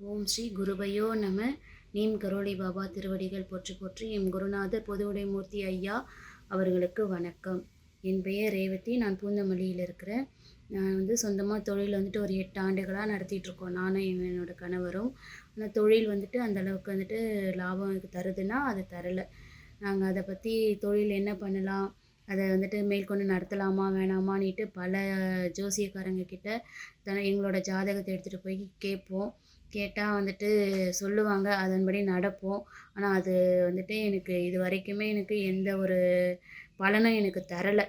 ஓம் ஸ்ரீ குருபயோ நம. நீம் கரோளி பாபா திருவடிகள் போற்றி போற்றி எம் குருநாதர் பொதுவுடைமூர்த்தி ஐயா அவர்களுக்கு வணக்கம். என் பெயர் ரேவதி நான் பூந்தமல்லியில் இருக்கிறேன். நான் வந்து சொந்தமாக தொழில் வந்துட்டு ஒரு எட்டு ஆண்டுகளாக நடத்திட்டுருக்கோம் நானும் என்னோடய கணவரும். ஆனால் தொழில் வந்துட்டு அந்தளவுக்கு வந்துட்டு லாபம் எனக்கு தருதுன்னா அது தரலை. நாங்கள் அதை பற்றி தொழில் என்ன பண்ணலாம் அதை வந்துட்டு மேற்கொண்டு நடத்தலாமா வேணாமான்னுட்டு பல ஜோசியக்காரங்க கிட்ட எங்களோட ஜாதகத்தை எடுத்துகிட்டு போய் கேட்போம். கேட்டால் வந்துட்டு சொல்லுவாங்க. அதன்படி நடப்போம். ஆனால் அது வந்துட்டு எனக்கு இது வரைக்குமே எனக்கு எந்த ஒரு பலனும் எனக்கு தரலை.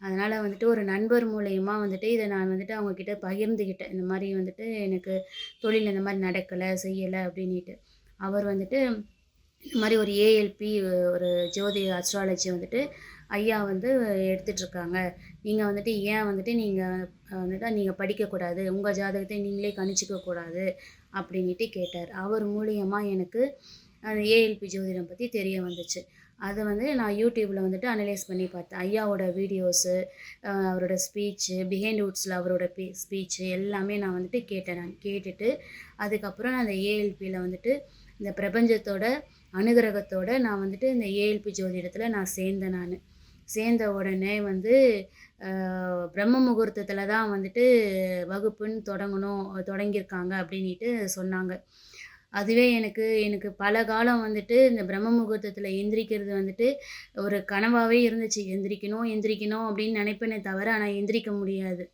அதனால் வந்துட்டு ஒரு நண்பர் மூலயமா வந்துட்டு இதை நான் வந்துட்டு அவங்கக்கிட்ட பகிர்ந்துக்கிட்டேன் இந்த மாதிரி வந்துட்டு எனக்கு தொழில் இந்த மாதிரி நடக்கலை செய்யலை அப்படின்ட்டு அவர் வந்துட்டு இந்த மாதிரி ஒரு ஏஎல்பி ஒரு ஜோதி அஸ்ட்ராலஜி வந்துட்டு ஐயா வந்து எடுத்துட்ருக்காங்க நீங்கள் வந்துட்டு ஏன் வந்துட்டு நீங்கள் வந்துட்டு நீங்கள் படிக்கக்கூடாது. உங்கள் ஜாதகத்தை நீங்களே கணிச்சிக்க கூடாது அப்படின்ட்டு கேட்டார். அவர் மூலியமாக எனக்கு அந்த ஏஎல்பி ஜோதிடம் பற்றி தெரிய வந்துச்சு. அதை வந்து நான் யூடியூப்பில் வந்துட்டு அனலைஸ் பண்ணி பார்த்தேன். ஐயாவோட வீடியோஸு அவரோட ஸ்பீச்சு பிஹைண்ட் வுட்ஸில் அவரோட பி ஸ்பீச்சு எல்லாமே நான் வந்துட்டு கேட்டேன் நான். கேட்டுட்டு அதுக்கப்புறம் நான் அந்த ஏஎல்பியில் வந்துட்டு இந்த பிரபஞ்சத்தோட அனுகிரகத்தோட நான் வந்துட்டு இந்த ஏஎல்பி ஜோதிடத்தில் நான் சேர்ந்தேன் நான். சேர்ந்த உடனே வந்து பிரம்ம முகூர்த்தத்தில் தான் வந்துட்டு வகுப்புன்னு தொடங்கணும் தொடங்கியிருக்காங்க அப்படின்ட்டு சொன்னாங்க. அதுவே எனக்கு எனக்கு பல காலம் வந்துட்டு இந்த பிரம்ம முகூர்த்தத்தில் எந்திரிக்கிறது வந்துட்டு ஒரு கனவாகவே இருந்துச்சு. எந்திரிக்கணும் எந்திரிக்கணும் அப்படின்னு நினைப்பேனே தவிர ஆனால் எந்திரிக்க முடியாது.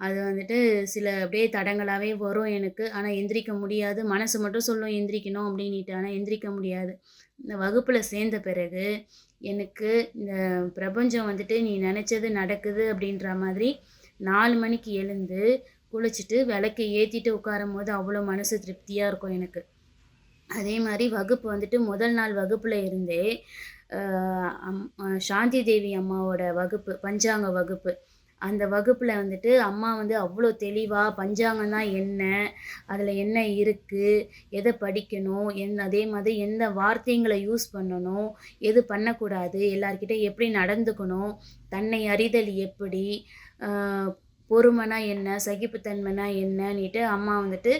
அது வந்துட்டு சில அப்படியே தடங்களாகவே வரும் எனக்கு. ஆனால் எந்திரிக்க முடியாது. மனசு மட்டும் சொல்லும் எந்திரிக்கணும் அப்படின்ட்டு ஆனால் எந்திரிக்க முடியாது. இந்த வகுப்பில் சேர்ந்த பிறகு எனக்கு இந்த பிரபஞ்சம் வந்துட்டு நீ நினச்சது நடக்குது அப்படின்ற மாதிரி நாலு மணிக்கு எழுந்து குளிச்சுட்டு விளக்கை ஏற்றிட்டு உட்காரும் போது அவ்வளோ மனசு திருப்தியாக இருக்கும் எனக்கு. அதே மாதிரி வகுப்பு வந்துட்டு முதல் நாள் வகுப்பில் இருந்தே அம் சாந்தி தேவி அம்மாவோட வகுப்பு பஞ்சாங்க வகுப்பு. அந்த வகுப்பில் வந்துட்டு அம்மா வந்து அவ்வளோ தெளிவாக பஞ்சாங்கம்னா என்ன அதில் என்ன இருக்குது எதை படிக்கணும் என் அதே மாதிரி எந்த வார்த்தைங்களை யூஸ் பண்ணணும் எது பண்ணக்கூடாது எல்லார்கிட்ட எப்படி நடந்துக்கணும் தன்னை அறிதல் எப்படி பொறுமைனா என்ன சகிப்புத்தன்மைனா என்னன்னுட்டு அம்மா வந்துட்டு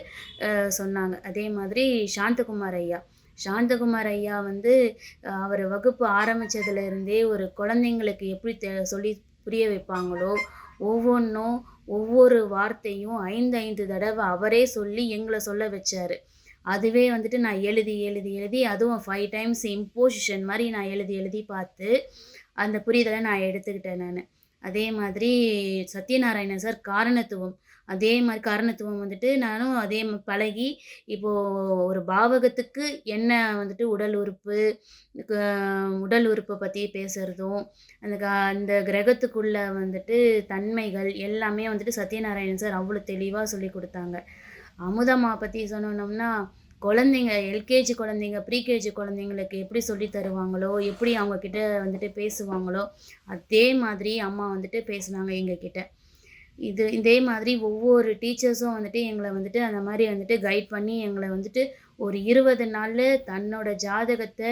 சொன்னாங்க. அதே மாதிரி சாந்தகுமார் ஐயா. சாந்தகுமார் ஐயா வந்து அவர் வகுப்பு ஆரம்பித்ததுலேருந்தே ஒரு குழந்தைங்களுக்கு எப்படி தெ சொல்லி புரிய வைப்பாங்களோ? ஒவ்வொன்றும் ஒவ்வொரு வார்த்தையும் ஐந்து ஐந்து தடவை அவரே சொல்லி எங்களை சொல்ல வச்சார். அதுவே வந்துட்டு நான் எழுதி எழுதி எழுதி அதுவும் ஃபைவ் டைம்ஸ் இம்போசிஷன் மாதிரி நான் எழுதி எழுதி பார்த்து அந்த புரிதலை நான் எடுத்துக்கிட்டேன் நான். அதே மாதிரி சத்யநாராயணன் சார் காரணத்துவம். அதே மாதிரி காரணத்துவம் வந்துட்டு நானும் அதே பழகி இப்போது ஒரு பாவகத்துக்கு என்ன வந்துட்டு உடல் உறுப்பு உடல் உறுப்பை பற்றி பேசுகிறதும் அந்த அந்த கிரகத்துக்குள்ளே வந்துட்டு தன்மைகள் எல்லாமே வந்துட்டு சத்யநாராயணன் சார் அவ்வளோ தெளிவாக சொல்லி கொடுத்தாங்க. அமுதம்மா பற்றி சொன்னோம்னா குழந்தைங்க எல்கேஜி குழந்தைங்க ப்ரீகேஜி குழந்தைங்களுக்கு எப்படி சொல்லி தருவாங்களோ எப்படி அவங்கக்கிட்ட வந்துட்டு பேசுவாங்களோ அதே மாதிரி அம்மா வந்துட்டு பேசுனாங்க எங்ககிட்ட. இது இதே மாதிரி ஒவ்வொரு டீச்சர்ஸும் வந்துட்டு எங்களை வந்துட்டு அந்த மாதிரி வந்துட்டு கைட் பண்ணி எங்களை வந்துட்டு ஒரு இருபது நாளில் தன்னோட ஜாதகத்தை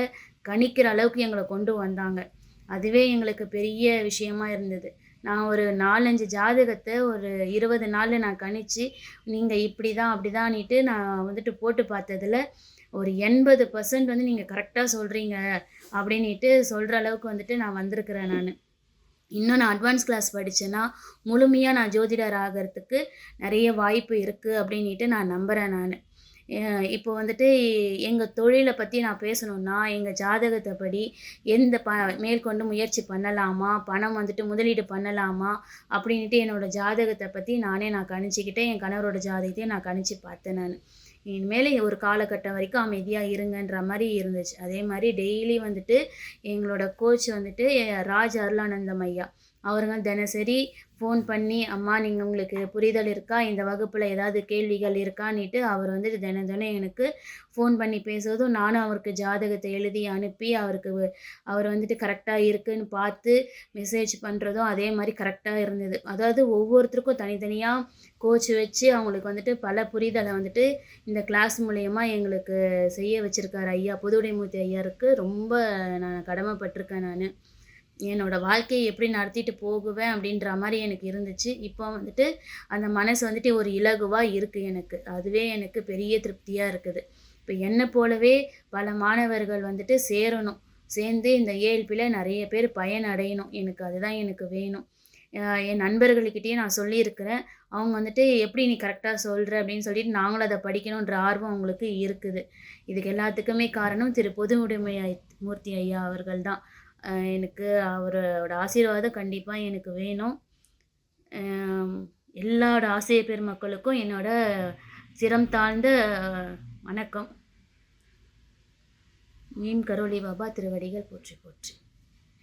கணிக்கிற அளவுக்கு எங்களை கொண்டு வந்தாங்க. அதுவே எங்களுக்கு பெரிய விஷயமா இருந்தது. நான் ஒரு நாலஞ்சு ஜாதகத்தை ஒரு இருபது நாளில் நான் கணிச்சு நீங்கள் இப்படி தான் அப்படி தான்ட்டு நான் வந்துட்டு போட்டு பார்த்ததில் ஒரு எண்பது பர்சன்ட் வந்து நீங்கள் கரெக்டாக சொல்கிறீங்க அப்படின்ட்டு சொல்கிற அளவுக்கு வந்துட்டு நான் வந்திருக்கிறேன் நான். இன்னும் நான் அட்வான்ஸ் கிளாஸ் படித்தேன்னா முழுமையாக நான் ஜோதிடர் ஆகிறதுக்கு நிறைய வாய்ப்பு இருக்குது அப்படின்ட்டு நான் நம்புகிறேன் நான். இப்போ வந்துட்டு எங்கள் தொழிலை பற்றி நான் பேசணுன்னா எங்கள் ஜாதகத்தை படி எந்த ப மேற்கொண்டு முயற்சி பண்ணலாமா பணம் வந்துட்டு முதலீடு பண்ணலாமா அப்படின்ட்டு என்னோடய ஜாதகத்தை பற்றி நானே நான் கணிச்சிக்கிட்டேன். என் கணவரோட ஜாதகத்தையும் நான் கணிச்சு பார்த்தேன் நான். இனிமேல் ஒரு காலகட்டம் வரைக்கும் அமைதியாக இருங்கன்ற மாதிரி இருந்துச்சு. அதே மாதிரி டெய்லி வந்துட்டு எங்களோட கோச் வந்துட்டு ராஜ் அருளானந்தம் ஐயா. அவருங்க தினசரி ஃபோன் பண்ணி அம்மா நீங்கள் உங்களுக்கு புரிதல் இருக்கா? இந்த வகுப்பில் ஏதாவது கேள்விகள் இருக்கான்னுட்டு அவர் வந்துட்டு தினம் தினம் எனக்கு ஃபோன் பண்ணி பேசுவதும் நானும் அவருக்கு ஜாதகத்தை எழுதி அனுப்பி அவருக்கு அவர் வந்துட்டு கரெக்டாக இருக்குன்னு பார்த்து மெசேஜ் பண்ணுறதும் அதே மாதிரி கரெக்டாக இருந்தது. அதாவது ஒவ்வொருத்தருக்கும் தனித்தனியாக கோச் வச்சு அவங்களுக்கு வந்துட்டு பல புரிதலை வந்துட்டு இந்த கிளாஸ் மூலயமா எங்களுக்கு செய்ய வச்சுருக்காரு ஐயா புதுவுடைமூர்த்தி ஐயாருக்கு. ரொம்ப நான் கடமைப்பட்டிருக்கேன் நான். என்னோடய வாழ்க்கையை எப்படி நடத்திட்டு போகுவேன் அப்படின்ற மாதிரி எனக்கு இருந்துச்சு. இப்போ வந்துட்டு அந்த மனசு வந்துட்டு ஒரு இலகுவாக இருக்குது எனக்கு. அதுவே எனக்கு பெரிய திருப்தியாக இருக்குது. இப்போ என்னை போலவே பல மாணவர்கள் வந்துட்டு சேரணும். சேர்ந்து இந்த ஏஎல்பியில் நிறைய பேர் பயனடையணும். எனக்கு அதுதான் எனக்கு வேணும். என் நண்பர்கள்கிட்டயே நான் சொல்லியிருக்கிறேன். அவங்க வந்துட்டு எப்படி நீ கரெக்டாக சொல்கிற அப்படின்னு சொல்லிட்டு நாங்களும் அதை படிக்கணுன்ற ஆர்வம் அவங்களுக்கு இருக்குது. இதுக்கு எல்லாத்துக்குமே காரணம் திரு. பொதுவுடைமை ஐ- மூர்த்தி ஐயா அவர்கள் தான். எனக்கு அவரோட ஆசீர்வாதம் கண்டிப்பாக எனக்கு வேணும். எல்லாரோட ஆசிரிய பெருமக்களுக்கும் என்னோட சிரம் தாழ்ந்த வணக்கம். மீன் கரோலி பாபா திருவடிகள் போற்றி போற்றி.